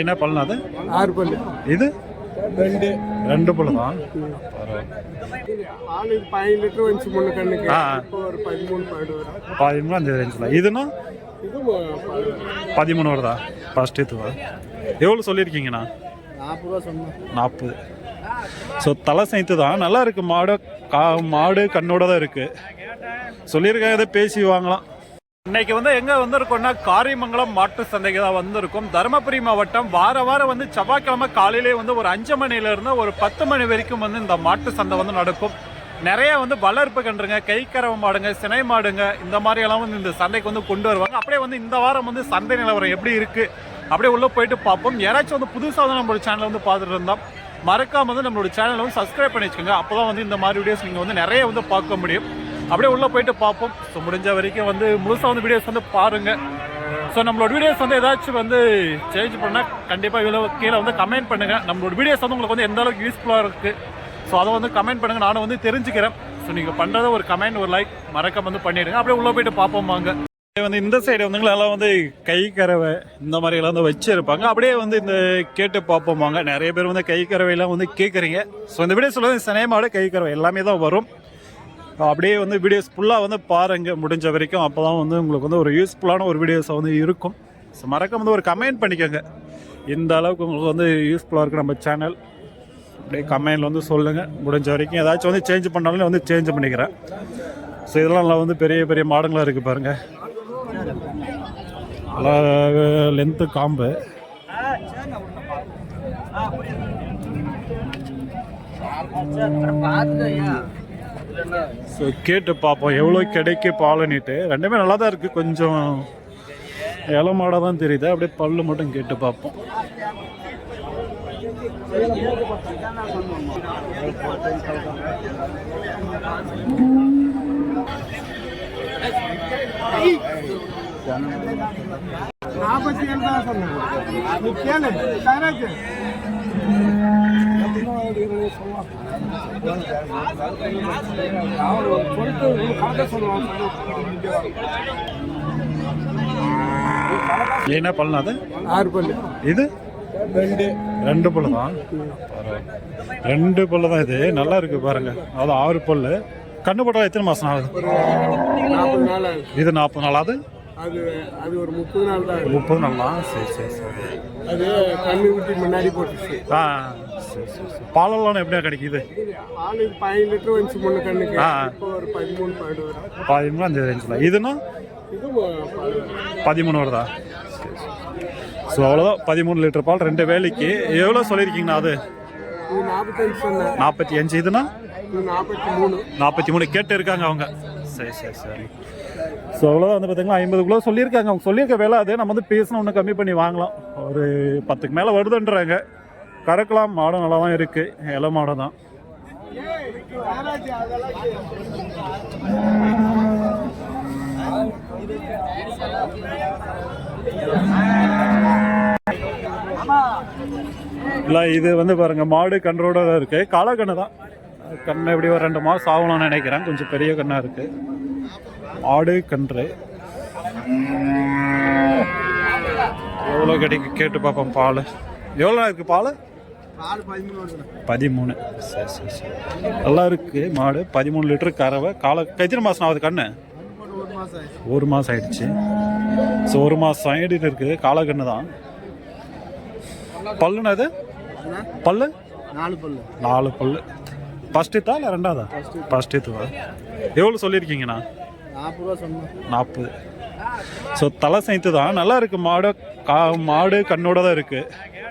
என்ன பல்லு அது? ஆறு பல்லு. இது? ரெண்டு. ரெண்டு பல்லு தான் பால் இது பதினஞ்சு லிட்டர் வந்துச்சு முன்ன கண்ணுக்கு. ஆ. இப்போ ஒரு பதிமூணு பதிமூணு அந்த ரேஞ்சில் இதுனா. பதிமூணு வருதா? ஃபர்ஸ்ட் இதுவா எவ்வளோ சொல்லியிருக்கீங்கண்ணா? நாற்பது ரூபா சொன்னேன். நாற்பது. ஸோ தலை சைத்து தான் நல்லா இருக்கு. மாடு கா மாடு கண்ணோட தான் இருக்கு. சொல்லியிருக்காங்க இதை பேசி வாங்கலாம். இன்னைக்கு வந்து எங்க வந்திருக்கோம்னா காரியமங்கலம் மாட்டு சந்தைக்கு தான் வந்திருக்கோம். தருமபுரி மாவட்டம் வார வாரம் வந்து செவ்வாய்க்கிழமை காலையிலே வந்து ஒரு அஞ்சு மணில இருந்து ஒரு பத்து மணி வரைக்கும் வந்து இந்த மாட்டு சந்தை வந்து நடக்கும். நிறைய வந்து வளர்ப்பு கன்றுங்க கைக்கரவ மாடுங்க சினை மாடுங்க இந்த மாதிரி எல்லாம் வந்து இந்த சந்தைக்கு வந்து கொண்டு வருவாங்க. அப்படியே வந்து இந்த வாரம் வந்து சந்தை நிலவரம் எப்படி இருக்கு? அப்படியே உள்ள போயிட்டு பார்ப்போம். யாராச்சும் வந்து புதுசாக வந்து நம்மளோட சேனல் வந்து பார்த்துட்டு இருந்தோம் மறக்காம வந்து நம்மளோட சேனலை வந்து சப்ஸ்கிரைப் பண்ணி வச்சுக்கோங்க. அப்போ வந்து இந்த மாதிரி வீடியோஸ் நீங்கள் வந்து நிறைய வந்து பார்க்க முடியும். அப்படியே உள்ளே போயிட்டு பார்ப்போம். ஸோ முடிஞ்ச வரைக்கும் வந்து முழுசாக வந்து வீடியோஸ் வந்து பாருங்க. ஸோ நம்மளோட வீடியோஸ் வந்து ஏதாச்சும் வந்து சேஞ்ச் பண்ணால் கண்டிப்பாக இவ்வளோ கீழே வந்து கமெண்ட் பண்ணுங்க. நம்மளோட வீடியோஸ் வந்து உங்களுக்கு வந்து எந்த அளவுக்கு யூஸ்ஃபுல்லாக இருக்குது ஸோ அதை வந்து கமெண்ட் பண்ணுங்க. நானும் வந்து தெரிஞ்சுக்கிறேன். ஸோ நீங்கள் பண்ணுறத ஒரு கமெண்ட் ஒரு லைக் மறக்க வந்து பண்ணிடுங்க. அப்படியே உள்ளே போயிட்டு பார்ப்போம் வந்து இந்த சைடு வந்து எல்லாம் வந்து கை கறவை இந்த மாதிரி எல்லாம் வந்து வச்சுருப்பாங்க. அப்படியே வந்து இந்த கேட்டு பார்ப்போம் வாங்க. நிறைய பேர் வந்து கை கறவையெல்லாம் வந்து கேட்குறீங்க ஸோ இந்த வீடியோ சொல்லுவது சினிமாவோட கை கறவை எல்லாமே தான் வரும். அப்படியே வந்து வீடியோஸ் ஃபுல்லாக வந்து பாருங்கள் முடிஞ்ச வரைக்கும் அப்போ தான் வந்து உங்களுக்கு வந்து ஒரு யூஸ்ஃபுல்லான ஒரு வீடியோஸாக வந்து இருக்கும். ஸோ மறக்காம வந்து ஒரு கமெண்ட் பண்ணிக்கோங்க. இந்த அளவுக்கு உங்களுக்கு வந்து யூஸ்ஃபுல்லாக இருக்குது நம்ம சேனல் அப்படியே கமெண்டில் வந்து சொல்லுங்கள் முடிஞ்ச வரைக்கும் ஏதாச்சும் வந்து சேஞ்ச் பண்ணாலும் வந்து சேஞ்ச் பண்ணிக்கிறேன். ஸோ இதெல்லாம் நல்லா வந்து பெரிய பெரிய மாடங்களாக இருக்குது பாருங்கள் நல்லா லென்த்து காம்பு. ஸோ கேட்டு பார்ப்போம். எவ்வளோ கிடைக்கு பாலனிட்டு ரெண்டுமே நல்லா தான் இருக்குது கொஞ்சம் இலை தான் தெரியுது. அப்படியே பல்லு மட்டும் கேட்டு பார்ப்போம். நாற்பத்தி ஏழு தான் சொன்னேன் கேளு. என்ன பல்லு அது? ஆறு பல்லு. இது? ரெண்டு. ரெண்டு பல்லு தான் ரெண்டு பல்லு தான் இது? நல்லா இருக்கு பாருங்க. அது ஆறு பல்லு. கண்ணு போட்டால் எத்தனை மாதம் ஆகுது? இது நாற்பது நாள் ஆகுது. அது? அது ஒரு முப்பது நாள் தான். முப்பது நாளா சரி சரி சரி. அது கண்ணு ஊட்டி முன்னாடி போட்டுச்சு. ஆ. சரி சரி சரி பாலெல்லாம் எப்படியா கிடைக்குது? பால் இது பதினஞ்சு லிட்டர் வந்துச்சு முன்ன கண்ணுக்கு. ஆ. இப்போ ஒரு பதிமூணு பாடு வரும். பதிமூணு அந்த ரேஞ்சில் இதுனா இது மு- பால். வரும். பதிமூணு வருதா? ஸோ அவ்வளோதான் பதிமூணு லிட்டர் பால் ரெண்டு வேலைக்கு. எவ்வளோ சொல்லியிருக்கீங்கண்ணா அது? இது நாற்பத்தஞ்சு சொன்னேன். நாற்பத்தி அஞ்சு. இதுனா இது நாற்பத்தி மூணு. நாற்பத்தி மூணு. கேட்டு இருக்காங்க அவங்க. சரி சரி சரி. ஸோ அவ்வளோதான் வந்து பார்த்தீங்கன்னா ஐம்பதுக்குள்ளே சொல்லியிருக்காங்க. அவங்க சொல்லியிருக்க வேலை அது. நம்ம வந்து பேசணும் இன்னும் கம்மி பண்ணி வாங்கலாம். ஒரு பத்துக்கு மேலே வருதுன்றாங்க. கறக்கலாம் மாடம் நல்லா தான் இருக்குது இலை மாடம் தான் இல்லை இது வந்து பாருங்க மாடு கன்றோட தான் இருக்கு. காலக்கண்ணு தான் கண்ணு எப்படி ஒரு ரெண்டு மாதம் ஆகலாம்னு நினைக்கிறேன். கொஞ்சம் பெரிய கண்ணாக இருக்கு. மாடு கன்று. எவ்வளோ கிடைக்கு கேட்டு பார்ப்போம் பால். எவ்வளோ இருக்குது பால்? பதிமூணு சரி சரி சரி. நல்லா இருக்கு மாடு. பதிமூணு லிட்டர் கறவை. கால எத்தனை மாதம் ஆகுது கண்ணு? ஒரு மாதம் ஆயிடுச்சு. ஸோ ஒரு மாதம் ஆயிட்டு இருக்குது காலக்கண்ணு தான். பல்லுண்ணா இது? பல்லு? நாலு பல்லு. நாலு பல்லு. ஃபர்ஸ்ட் இத்தா இல்லை ரெண்டாவதா? ஃபர்ஸ்ட் இத்துவா? எவ்வளோ சொல்லியிருக்கீங்கண்ணா? நாற்பது ரூபா சொன்னேன் நாற்பது. ஸோ தலை சைத்து தான். நல்லா இருக்கு மாடு. கா மாடு கண்ணோட தான் இருக்கு.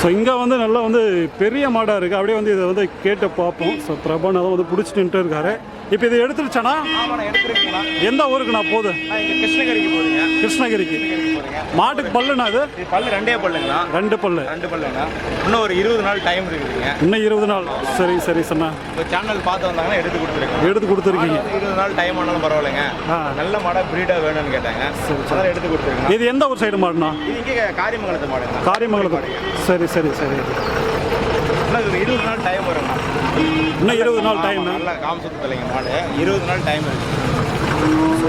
ஸோ இங்கே வந்து நல்லா வந்து பெரிய மாடாக இருக்குது அப்படியே வந்து இதை வந்து கேட்டு பார்ப்போம். ஸோ பிரபன் அதை வந்து பிடிச்சிட்டு இருக்காரு. இப்போ இதை எடுத்துருச்சானா எந்த ஊருக்கு நான் போகுது கிருஷ்ணகிரிக்கு போகுதுங்க. கிருஷ்ணகிரிக்கு. மாட்டுக்கு பல்லுண்ணா அது பல்லு ரெண்டே பல்லுங்களா ரெண்டு பல்லு. ரெண்டு பல்லுங்க இன்னும் ஒரு இருபது நாள் டைம் இருக்குதுங்க. இன்னும் இருபது நாள். சரி சரி சொன்னா. இப்போ சேனல் பார்த்து வந்தாங்கன்னா எடுத்து கொடுத்துருக்கேன். எடுத்து கொடுத்துருக்கீங்க. இருபது நாள் டைம் ஆனாலும் பரவாயில்லைங்க. நல்ல மாடை பிரீடாக வேணும்னு கேட்டாங்க. அதெல்லாம் எடுத்து கொடுத்துருக்கேன் இது எந்த ஒரு சைடு இது இங்கே காரியமங்கலத்து மாடுங்க. காரியமங்கலத்து சரி சரி சரி இன்னும் ஒரு இருபது நாள் டைம் வருங்க இன்னும் இருபது நாள் டைம் நல்ல காமசுத்தலைங்க மாடு. இருபது நாள் டைம் இருக்கு.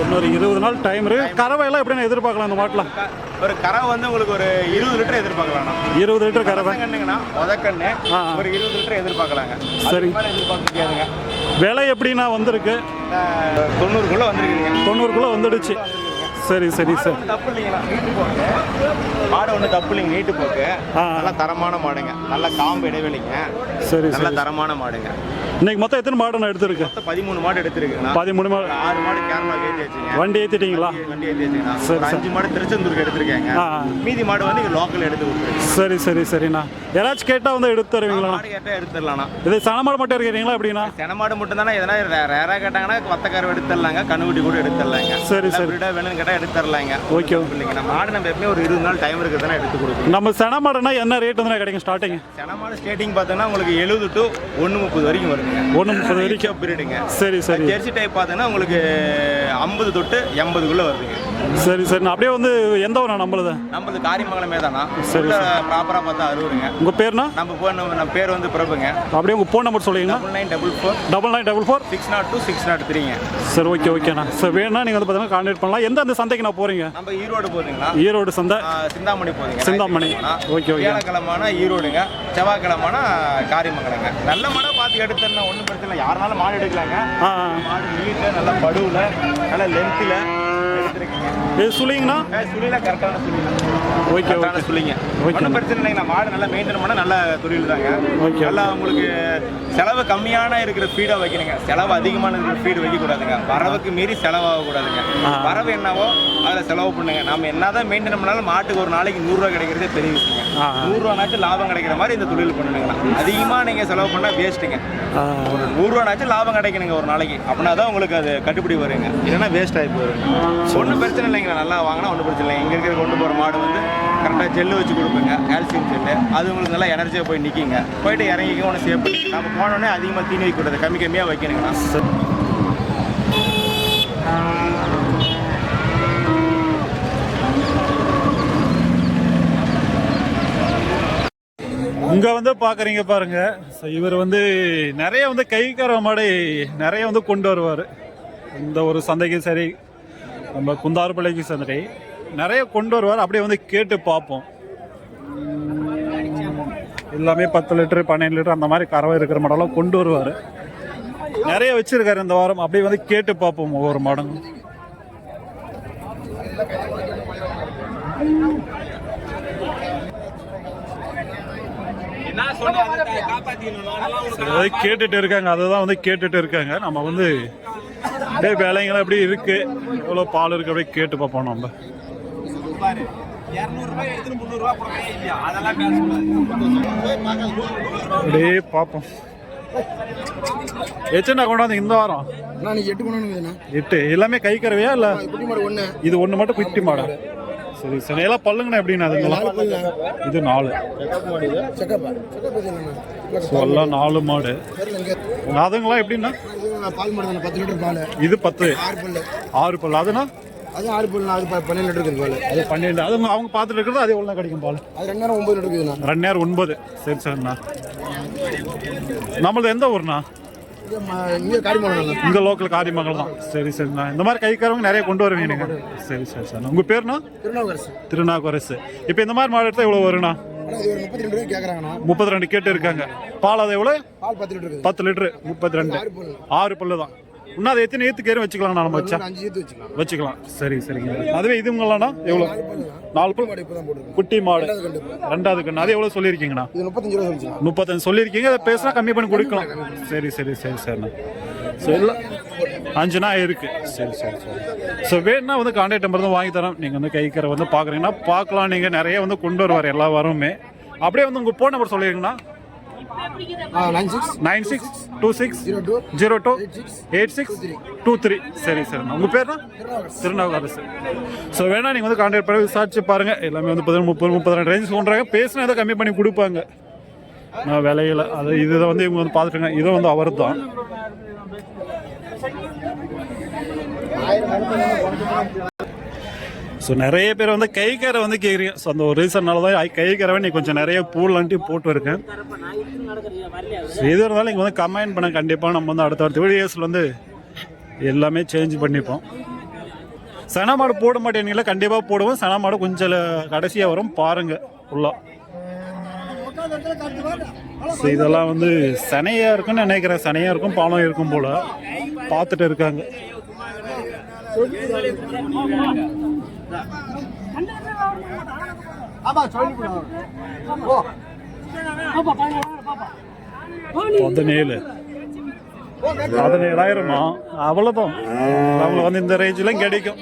இன்னொரு இருபது நாள் டைம் இருக்கு. கறவை எல்லாம் எப்படின்னு எதிர்பார்க்கலாம் அந்த மாட்டில்? ஒரு கரை வந்து உங்களுக்கு ஒரு இருபது லிட்டர் எதிர்பார்க்கலாம் இருபது லிட்டர் கறவை. கண்ணுங்கண்ணா முதக்கண்ணு. ஒரு இருபது லிட்டர் எதிர்பார்க்கலாங்க. சரி. எதிர்பார்க்க விலை எப்படின்னா வந்திருக்கு? தொண்ணூறுக்குள்ள வந்துருக்குதுங்க. தொண்ணூறுக்குள்ளே வந்துடுச்சு. சரி சரி சார். தப்பு இல்லைங்களா நீட்டு போக்கு மாடு ஒன்றும் தப்பு இல்லைங்க நீட்டு போக்கு. நல்ல தரமான மாடுங்க. நல்ல காம்பு இடைவெளிங்க. சரி நல்ல தரமான மாடுங்க. இன்னைக்கு மொத்தம் எத்தனை மாடு நான் எடுத்திருக்கு? பதிமூணு மாடு எடுத்துருக்குங்கண்ணா. பதிமூணு மாடு. ஆறு மாடு கேரளா ஏற்றி வச்சுங்க வண்டி ஏற்றிட்டீங்களா வண்டி ஏற்றி வச்சுங்கண்ணா சரி. அஞ்சு மாடு திருச்செந்தூருக்கு எடுத்திருக்கேங்க. மீதி மாடு வந்து இங்கே லோக்கல் எடுத்து கொடுத்துருங்க சரி சரி சரிண்ணா. யாராச்சும் கேட்டால் வந்து எடுத்து தருவீங்களா கேட்டால் எடுத்துடலாம்ண்ணா இது சனமாடு மட்டும் இருக்கிறீங்களா எப்படின்னா சென மாடு மட்டும் தானே எதனா ரேராக கேட்டாங்கன்னா வத்தக்கார எடுத்துடலாங்க கண்ணுக்குட்டி கூட எடுத்துடலாங்க சரி, சரி. வேணும்னு கேட்டால் எடுத்துடலாங்க ஓகே இல்லைங்க. நம்ம மாடு நம்ம எப்பவுமே ஒரு இருபது நாள் டைம் இருக்குது தானே எடுத்து கொடுக்கணும். நம்ம சனமாடுனா என்ன ரேட் வந்து கிடைக்கும் ஸ்டார்டிங் சென மாடு ஸ்டேட்டிங் பார்த்தோன்னா உங்களுக்கு எழுபது டு ஒன்று முப்பது வரைக்கும் வருங்க ஒன்று முப்பது வரைக்கும் பீரியடுங்க சரி சரி. ஜெர்சி டைப் பார்த்தோன்னா உங்களுக்கு ஐம்பது தொட்டு எண்பதுக்குள்ளே வருதுங்க சரி சரி. அப்படியே வந்து எந்த ஊரா நம்மளுது? நம்மளது காரியமங்கலமே தானா சரி, ப்ராப்பராக பார்த்தா அறுபதுங்க உங்கள் பேர்னா நம்ம ஃபோன் நம்ம பேர் வந்து பிரபுங்க. அப்படியே உங்கள் ஃபோன் நம்பர் சொல்லுவீங்களா? Double nine double four double nine double four six nought two six nought த்ரீங்க சரி ஓகே ஓகேண்ணா சார் வேணும்னா நீங்கள் வந்து பார்த்தீங்கன்னா கான்டாக்ட் பண்ணலாம். எந்த அந்த சந்தைக்கு நான் போகிறீங்க நம்ம ஈரோடு போகுதுங்களா? ஈரோடு சந்தை. சிந்தாமணி போகுதுங்க. சிந்தாமணி. Okay, okay. வியாழக்கிழமான ஈரோடுங்க. செவ்வாய்க்கிழமான காரியமங்கலங்க. நல்ல மாடை பார்த்து எடுத்துருந்தா ஒன்றும் பிரச்சனை இல்லை. யாருனாலும் மாடு எடுக்கலாங்க. மாடு நீட்டில் நல்ல படுவில். நல்ல லென்த்தில் எடுத்துருக்கீங்க இது சொல்லிங்கண்ணா சுழில கரெக்டான சுழில ஓகே ஓகே ஓகே. ஒன்றும் பிரச்சனை இல்லைங்க. மாடு நல்லா மெயின்டைன் பண்ண நல்ல தொழில் தாங்க ஓகே. நல்லா உங்களுக்கு செலவு கம்மியான இருக்கிற ஃபீடை வைக்கணுங்க. செலவு அதிகமான இருக்கிற ஃபீடு வைக்கக்கூடாதுங்க. வரவுக்கு மீறி செலவாகக்கூடாதுங்க. வரவு என்னவோ அதில் செலவு பண்ணுங்க. நம்ம என்னதான் மெயின்டைன் பண்ணாலும் மாட்டுக்கு ஒரு நாளைக்கு நூறுரூவா கிடைக்கிறதே பெரிய விஷயங்க. ஆ. நூறுரூவானாச்சும் லாபம் கிடைக்கிற மாதிரி இந்த தொழில் பண்ணுங்கண்ணா. அதிகமாக நீங்கள் செலவு பண்ணால் வேஸ்ட்டுங்க ஒரு நூறுரூவானாச்சும் லாபம் கிடைக்கணுங்க ஒரு நாளைக்கு. அப்படின்னா தான் உங்களுக்கு அது கட்டுப்படி வருங்க. இல்லைன்னா வேஸ்ட் ஆகி போயிருங்க ஒன்றும் பிரச்சனை இல்லைங்க நல்லா வாங்கினா ஒன்றும் பிரச்சனை இல்லை இங்கே இருக்கிற கொண்டு போகிற மாடு வந்து கரெக்டாக ஜெல்லு வச்சு கொடுப்பேங்க கால்சியம் ஜெல்லு. அது உங்களுக்கு நல்லா எனர்ஜியாக போய் நிற்கிங்க போயிட்டு இறங்கிக்க ஒன்று சேஃப் நம்ம போனோடனே அதிகமாக தீனி வைக்கக்கூடாது கம்மி கம்மியாக வைக்கணுங்கண்ணா. இங்கே வந்து பார்க்குறீங்க பாருங்க. ஸோ இவர் வந்து நிறைய வந்து கைக்கார மாடை நிறைய வந்து கொண்டு வருவார். இந்த ஒரு சந்தைக்கும் சரி நம்ம குந்தாறுபாளையக்கும் சரி. நிறைய கொண்டு வருவார். அப்படியே வந்து கேட்டு பார்ப்போம். எல்லாமே பத்து லிட்டரு பன்னெண்டு லிட்டர் அந்த மாதிரி கறவை இருக்கிற மாடலாம் கொண்டு வருவார். நிறைய வச்சுருக்காரு இந்த வாரம். அப்படியே வந்து கேட்டு பார்ப்போம் ஒவ்வொரு மாடலும் கேட்டுட்டு இருக்காங்க. அதை தான் வந்து கேட்டுட்டு இருக்காங்க. நம்ம வந்து அப்படியே வேலைங்களாம் எப்படி இருக்கு. எவ்வளோ பால் இருக்கு அப்படியே கேட்டு பார்ப்போம் நம்ம. அப்படியே பார்ப்போம் எச்சனா கொண்டாந்து இந்த வாரம். நான் எட்டு எல்லாமே கை கறவையா இல்லை? குட்டி மாடு ஒன்று இது ஒன்று மட்டும் குட்டி மாடா. சரி சரி. எல்லாம் பல்லுங்கண்ணா எப்படிண்ணா அதுங்களாம் இது நாலு. எல்லாம் நாலு மாடு. அதுங்களாம் எப்படின்னா பால் மாடு தானே பத்து லிட்டர் பால். இது பத்து. ஆறு பல்லு. ஆறு பல்லு. அதுனா? அது ஆறு பல்லு அது பன்னெண்டு லிட்டர் இருக்குது பால். அது பன்னெண்டு. அது அவங்க பார்த்துட்டு இருக்கிறது அது எவ்வளோ கிடைக்கும் பால். அது ரெண்டு நேரம் ஒம்பது லிட்டர் இருக்குதுண்ணா ரெண்டு நேரம் ஒன்பது. சரி சரிண்ணா. நம்மளது எந்த ஊர்ண்ணா? இங்கே காரிமாடண்ணா இங்கே லோக்கல் காரியமங்கலம் தான். சரி சரிண்ணா. இந்த மாதிரி கைக்காரவங்க நிறைய கொண்டு வருவீங்க நீங்கள் சரி சரி சரிண்ணா. உங்கள் பேர்ண்ணா திருநாவுக்கரசு. திருநாவுக்கரசு. இப்போ இந்த மாதிரி மாடு எடுத்தால் எவ்வளோ வருண்ணா முப்பத்தி ரெண்டு கேட்டு இருக்காங்க. பால் அது எவ்வளோ பால் பத்து லிட்டர் முப்பத்தி ரெண்டு. ஆறு பல்லு தான். இன்னும் அது எத்தனை ஏத்து கேரும் வச்சுக்கலாம் நம்ம வச்சா. அஞ்சு வச்சுக்கலாம். வச்சுக்கலாம். சரி சரிங்க அதுவே இதுங்களாண்ணா எவ்வளோ நாலு குட்டி மாடு ரெண்டாவது கண்ணு அது எவ்வளோ சொல்லியிருக்கீங்கண்ணா? முப்பத்தஞ்சு ரூபா சொல்லிச்சுண்ணா முப்பத்தஞ்சு சொல்லியிருக்கீங்க. அதை பேசினா கம்மி பண்ணி கொடுக்கலாம். சரி சரி சரி சரிண்ணா. சரி இல்லை. அஞ்சுனா இருக்கு. சரி சரி சரி. ஸோ வேணும்னா வந்து கான்டாக்ட் நம்பர் தான் வாங்கி தரோம் நீங்கள் வந்து கைக்கரை வந்து பார்க்குறீங்கன்னா பார்க்கலாம். நீங்கள் நிறைய வந்து கொண்டு வருவார் எல்லா வாரமுமே. அப்படியே வந்து உங்கள் phone number சொல்லிடுங்கண்ணா nine six two six zero two. Eight six. Two three. சரி சரிண்ணா உங்கள் பேர் தான் திருநாவுக்கரசு. ஸோ வேணா நீங்கள் வந்து கான்டாக்ட் பண்ணி விசாரிச்சு பாருங்கள் எல்லாமே வந்து பதினொன்று முப்பது முப்பது ரேஞ்ச் சொல்கிறாங்க பேசினா ஏதோ கம்மி பண்ணி கொடுப்பாங்க. நான் விலையில அது இதை வந்து இவங்க வந்து பார்த்துட்டுங்க இதை வந்து அவர் தான் ஸோ நிறைய பேர் வந்து கை கரை வந்து கேட்குறீங்க ஸோ அந்த ஒரு ரீசன்னால தான் கை கரை நீ கொஞ்சம் நிறைய பூலாண்டி போட்டு இருக்கேன் ஸோ எது இருந்தாலும் இங்கே வந்து கமெண்ட் பண்ண கண்டிப்பாக நம்ம வந்து அடுத்த அடுத்த வீடியோஸில் வந்து எல்லாமே சேஞ்ச் பண்ணிப்போம். சன மாடு போட மாட்டேனீங்களா கண்டிப்பாக போடுவோம். சன மாடு கொஞ்சம் கடைசியாக வரும். பாருங்க ஃபுல்லாக ஸோ இதெல்லாம் வந்து சனையாக இருக்குன்னு நினைக்கிறேன். சனையாக இருக்கும் பாலம் இருக்கும் போல். பார்த்துட்டு இருக்காங்க. பதினேழு. பதினேழாயிரமா? அவ்வளோதான் நம்மளுக்கு வந்து இந்த ரேஞ்செலாம் கிடைக்கும்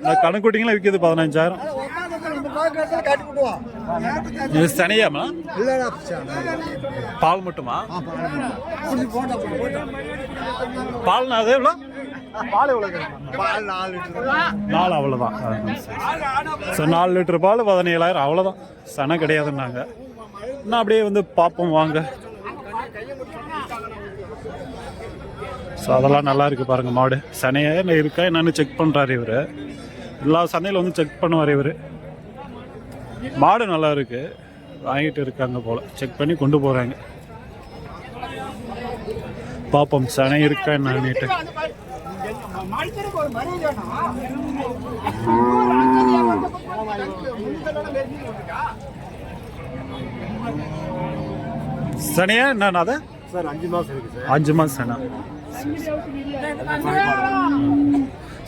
இந்த கணக்குட்டிங்களாம் விற்கிது பதினஞ்சாயிரம். இது சனியாமா? பால் மட்டுமா? பால் போட்டா எவ்வளோ? பால் எவ்வளவு பால் நாலு லிட்டர். நாலு அவ்வளோதான் ஸோ நாலு லிட்டர் பால் பதினேழாயிரம் அவ்வளோதான் சனை கிடையாதுன்னாங்க. இன்னும் அப்படியே வந்து பார்ப்போம் வாங்க. ஸோ அதெல்லாம் நல்லா இருக்கு பாருங்க மாடு. சனையே இருக்கா என்னன்னு செக் பண்ணுறாரு இவர். எல்லா சந்தையில் வந்து செக் பண்ணுவார் இவர். மாடு நல்லா இருக்கு. வாங்கிட்டு இருக்காங்க போல. செக் பண்ணி கொண்டு போகிறாங்க பார்ப்போம் சனை இருக்கா என்னன்னுட்டு சனியா என்னன்னா அது? சார் அஞ்சு மாசம் இருக்கு சார். அஞ்சு மாதம் சனை.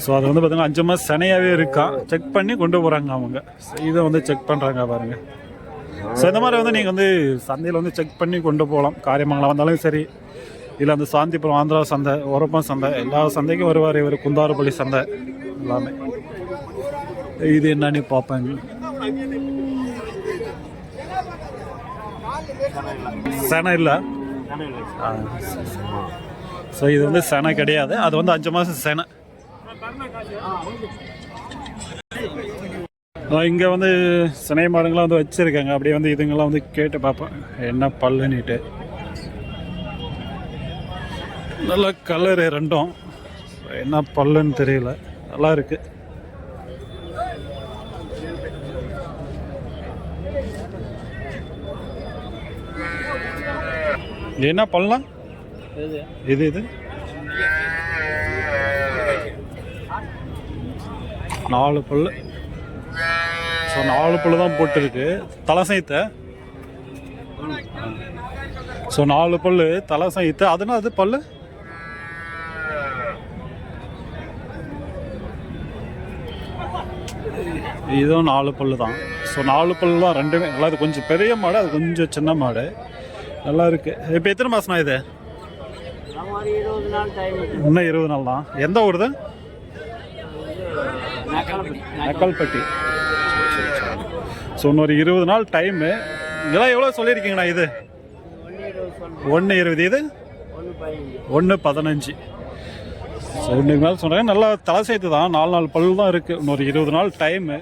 ஸோ அது வந்து பார்த்தீங்கன்னா அஞ்சு மாதம் சனையாகவே இருக்கான் செக் பண்ணி கொண்டு போகிறாங்க அவங்க. இதை வந்து செக் பண்ணுறாங்க பாருங்க. ஸோ இந்த மாதிரி வந்து நீங்கள் வந்து சந்தையில் வந்து செக் பண்ணி கொண்டு போகலாம். காரியமங்கலம் வந்தாலும் சரி இல்லை அந்த சாந்திபுரம் ஆந்திரா சந்தை உரப்பம் சந்தை எல்லா சந்தைக்கும் வருவார் இவர் குந்தாரப்பள்ளி சந்தை எல்லாமே. இது என்னன்னு பார்ப்பேங்க சனை இல்லை? ஸோ இது வந்து செனை கிடையாது. அது வந்து அஞ்சு மாதம் செனை. இங்கே வந்து சினை மாடுங்களாம் வந்து வச்சுருக்காங்க. அப்படியே வந்து இதுங்கெல்லாம் வந்து கேட்டு பார்ப்பேன் என்ன பல்லுன்னுட்டு. நல்ல கலரு ரெண்டும் என்ன பல்லுன்னு தெரியல. நல்லா இருக்கு. என்ன பல்லாம் இது இது. நாலு பல்லு. ஸோ நாலு பல்லு தான் போட்டிருக்கு. தலை சைத்தை. ஸோ நாலு பல்லு தலை சைத்தை. அதுனா அது பல்லு? இதுவும் நாலு பல்லு தான். ஸோ நாலு பல்லு தான் ரெண்டுமே. நல்லா இது கொஞ்சம் பெரிய மாடு அது கொஞ்சம் சின்ன மாடு. நல்லா இருக்குது இப்போ எத்தனை மாசம்னா இது? இன்னும் இருபது நாள் தான். எந்த ஊருது? நக்கல்பட்டி. ஸோ இன்னொரு இருபது நாள் டைமு இதெல்லாம் எவ்வளோ சொல்லியிருக்கீங்கண்ணா இது? ஒன்று இருபது. இது? ஒன்று பதினஞ்சு. ஸோ இன்னைக்கு மேலே சொல்கிறேன் நல்லா தலை சேர்த்து தான் நாலு நாலு பல் தான் இருக்குது இன்னொரு இருபது நாள் டைமு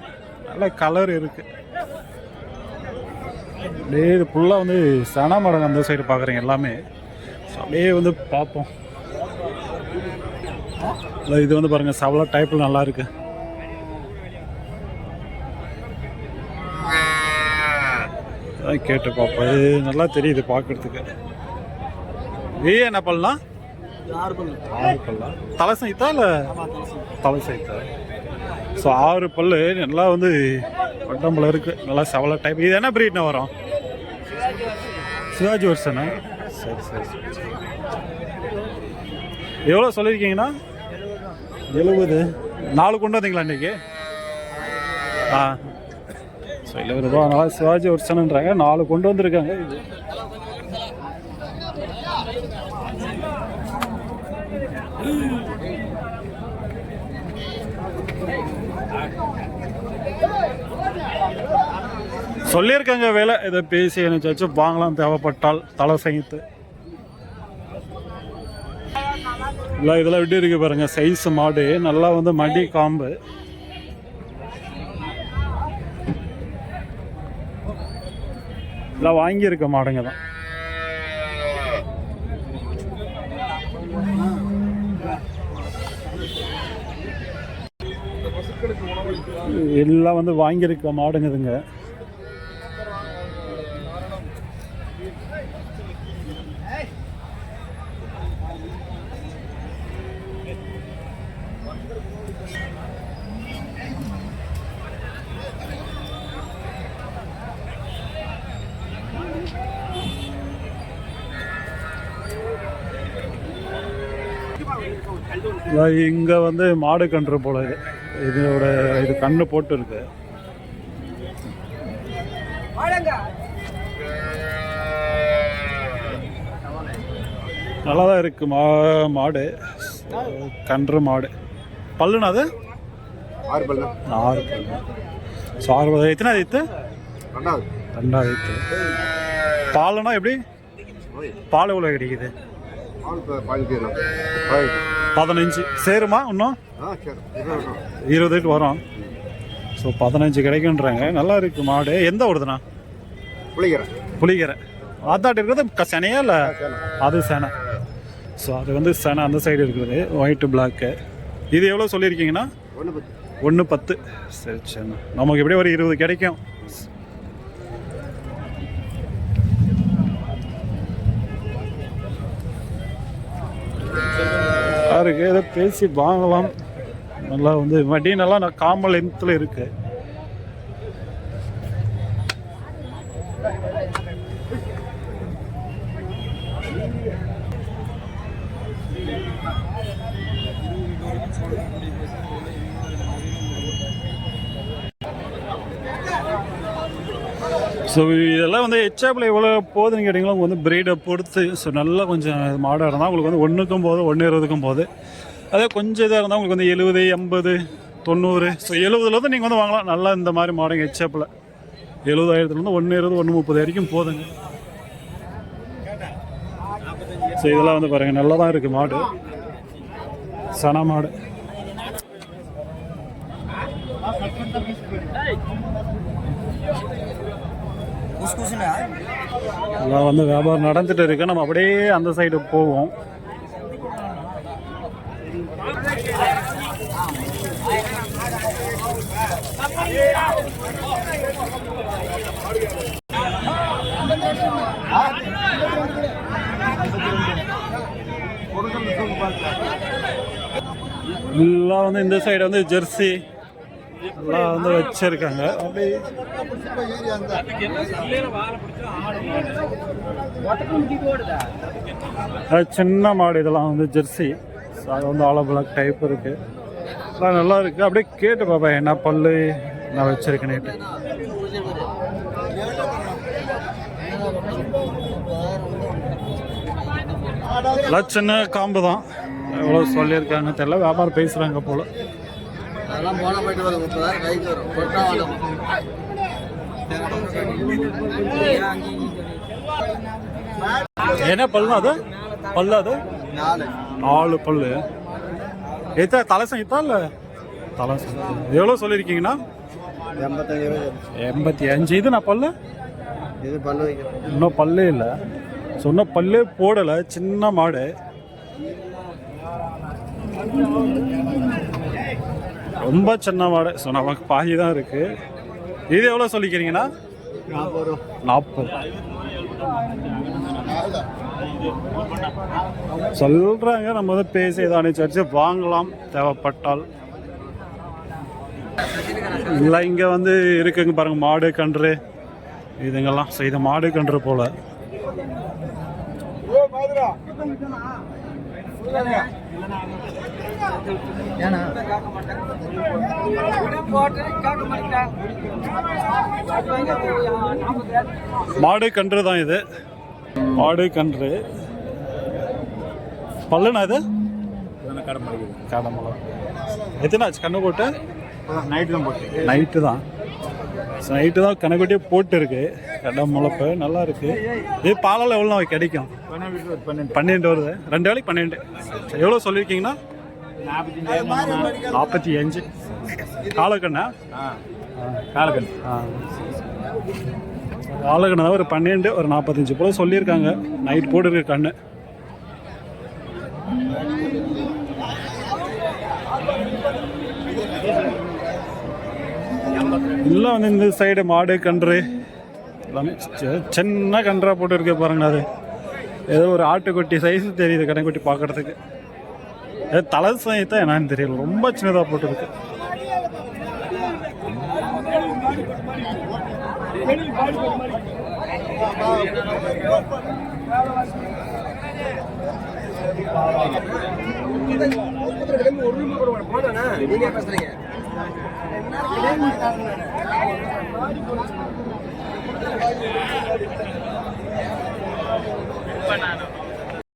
நல்ல கலர் இருக்குது அப்படியே இது ஃபுல்லாக வந்து சனா மடம் அந்த சைடு பார்க்குறீங்க எல்லாமே. அப்படியே வந்து பார்ப்போம். இது வந்து பாருங்கள் சவலா டைப்பில் நல்லா இருக்கு. அதான் கேட்டு பார்ப்போம். இது நல்லா தெரியுது பார்க்குறதுக்கு ஏ என்ன பண்ணலாம் ஆறு பல்லு ஆறு பல்லா தலை சைத்தா இல்லை தலை சைத்தா. ஸோ ஆறு பல்லு நல்லா வந்து உடம்புல இருக்கு. நல்லா செவல டைப் இது என்ன பிரீட்னா வரும்? சிவாஜி வருஷனா? சரி சரி சரி. சரி. எவ்வளோ சொல்லியிருக்கீங்கண்ணா எழுபது. நாலு கொண்டு வந்தீங்களா இன்னைக்கு? ஆ. ஸோ எழுபது ரூபா. அதனால சிவாஜி வருஷன்ன்றாங்க. நாலு கொண்டு வந்திருக்காங்க. சொல்லியிருக்காங்க வேலை. இதை பேசி எனச்சாச்சும் வாங்கலாம் தேவைப்பட்டால் தலை சைத்து இல்லை இதெல்லாம் எப்படி இருக்கு பாருங்க. சைஸ் மாடு. நல்லா வந்து மடி காம்பு. எல்லாம் வாங்கியிருக்க மாடுங்க தான் எல்லாம் வந்து வாங்கியிருக்க மாடுங்குதுங்க இங்கே வந்து மாடு கன்று போல இது. இதோட இது கண்ணு போட்டு இருக்கு நல்லா தான் இருக்கு மா மாடு. கன்று மாடு. பல்லுனா அது? ஆறு பல்லு. ஆறு பல்லு. ஸோ ஆறு எத்தனை இத்து? ரெண்டாவது. ரெண்டாவது பாலுனா எப்படி? பால் எவ்வளோ கிடைக்குது? பதினஞ்சு. சேருமா இன்னும்? இருபது லிட்டர் வரும். ஸோ பதினஞ்சு கிடைக்குன்றாங்க. நல்லா இருக்கு மாடு. எந்த ஊடுதுண்ணா புளிக்கிறேன் புளிக்கரை ஆத்தாட்டு இருக்கிறது செனையா இல்லை? அது செனை. ஸோ அது வந்து செனை அந்த சைடு இருக்குது. ஒயிட்டு பிளாக்கு இது எவ்வளோ சொல்லியிருக்கீங்கன்னா ஒன்று பத்து. ஒன்று பத்து. சரி சரி. நமக்கு எப்படியும் ஒரு இருபது கிடைக்கும்? இருக்குது ஏதோ பேசி வாங்கலாம். நல்லா வந்து வண்டி நல்லா நான் காமல் இனத்தில் இருக்குது ஸோ இதெல்லாம் வந்து எச்சாப்பில் எவ்வளோ போகுதுன்னு கேட்டிங்களா உங்களுக்கு வந்து பிரீடை பொறுத்து ஸோ நல்லா கொஞ்சம் மாடாக இருந்தால் உங்களுக்கு வந்து ஒன்றுக்கும் போது ஒன்று இருபதுக்கும் போது அதே கொஞ்சம் இதாக இருந்தால் உங்களுக்கு வந்து எழுபது எண்பது தொண்ணூறு ஸோ எழுபதுலேருந்து நீங்கள் வந்து வாங்கலாம். நல்லா இந்த மாதிரி மாடுங்க எச்சாப்பில் எழுபதாயிரத்துலேருந்து ஒன்று இருபது ஒன்று முப்பது வரைக்கும் போதுங்க. ஸோ இதெல்லாம் வந்து பாருங்கள் நல்லா தான் இருக்குது மாடு. சன மாடு. எல்லாம் வந்து வியாபாரம் நடந்துட்டு இருக்கு. நம்ம அப்படியே அந்த சைடு போவோம். எல்லாம் வந்து இந்த சைடு வந்து ஜெர்சி எல்லாம் வந்து வச்சிருக்காங்க. அப்படியே சின்ன மாடு இதெல்லாம் வந்து ஜெர்சி. ஸோ அது வந்து ஆலோபிளாக டைப் இருக்கு. அதெல்லாம் நல்லா இருக்கு. அப்படியே கேட்டு பாப்பா என்ன பல்லு நான் வச்சிருக்கேன்னுட்டு எல்லாம் சின்ன காம்பு தான் எவ்வளோ சொல்லியிருக்காங்க தெரியல. வியாபாரம் பேசுகிறாங்க போல. அதெல்லாம் போனால் போயிட்டு வரும் முப்பதாயிரம் கைக்கு வரும். கொட்டா வரும் என்ன பல்லு அது? பல்லு அது? நாலு. நாலு பல்லு. எத்தா தலை சங்கித்தா இல்லை? தலை எவ்வளோ ரூபாய் எண்பத்தி அஞ்சு இது நான் பல்லு? இது பல்லு இன்னும் பல்லே இல்லை. சொன்ன பல்லே போடலை. சின்ன மாடு. ரொம்ப சின்ன மாடு ஸோ நமக்கு பாதி தான் இருக்கு. இது எவ்வளோ சொல்லிக்கிறீங்கன்னா? நாற்பது. நாற்பது சொல்றாங்க நம்ம வந்து பேசி இதை அனுப்பிச்சு வாங்கலாம் தேவைப்பட்டால். இல்லை இங்கே வந்து இருக்குங்க பாருங்க மாடு கன்று. இதுங்கெல்லாம் ஸோ இது மாடு கன்று போல. மாடு கன்று தான் இது. மாடு கன்று. பல்லுனா இது? கடமலை எத்தனை ஆச்சு? கண்ணு போட்டு? நைட்டு தான் போட்டு. நைட்டு தான். நைட்டு தான் கணக்குட்டியே போட்டு இருக்கு இடம் முளைப்பு நல்லா இருக்கு. இது பாலால் எவ்வளோ கிடைக்கும்? பன்னெண்டு வருது. ரெண்டு வேலைக்கு பன்னெண்டு எவ்வளோ சொல்லியிருக்கீங்கன்னா? நாற்பத்தி அஞ்சு காலக்கண்ணா? காலக்கண் காலக்கண்ணா. தான் ஒரு பன்னெண்டு ஒரு நாற்பத்தஞ்சு போல சொல்லியிருக்காங்க. நைட் போட்டு இருக்கு கண்ணு. எல்லாம் வந்து இந்த சைடு மாடு கன்று எல்லாமே சின்ன கன்றா போட்டு இருக்கு பாருங்க அது. ஏதோ ஒரு ஆட்டுக்குட்டி சைஸ் தெரியுது கடைக்குட்டி பார்க்கறதுக்கு. தலை சைத்தா என்னன்னு தெரியல. ரொம்ப சின்னதாக போட்டிருக்கு. பேசுறீங்க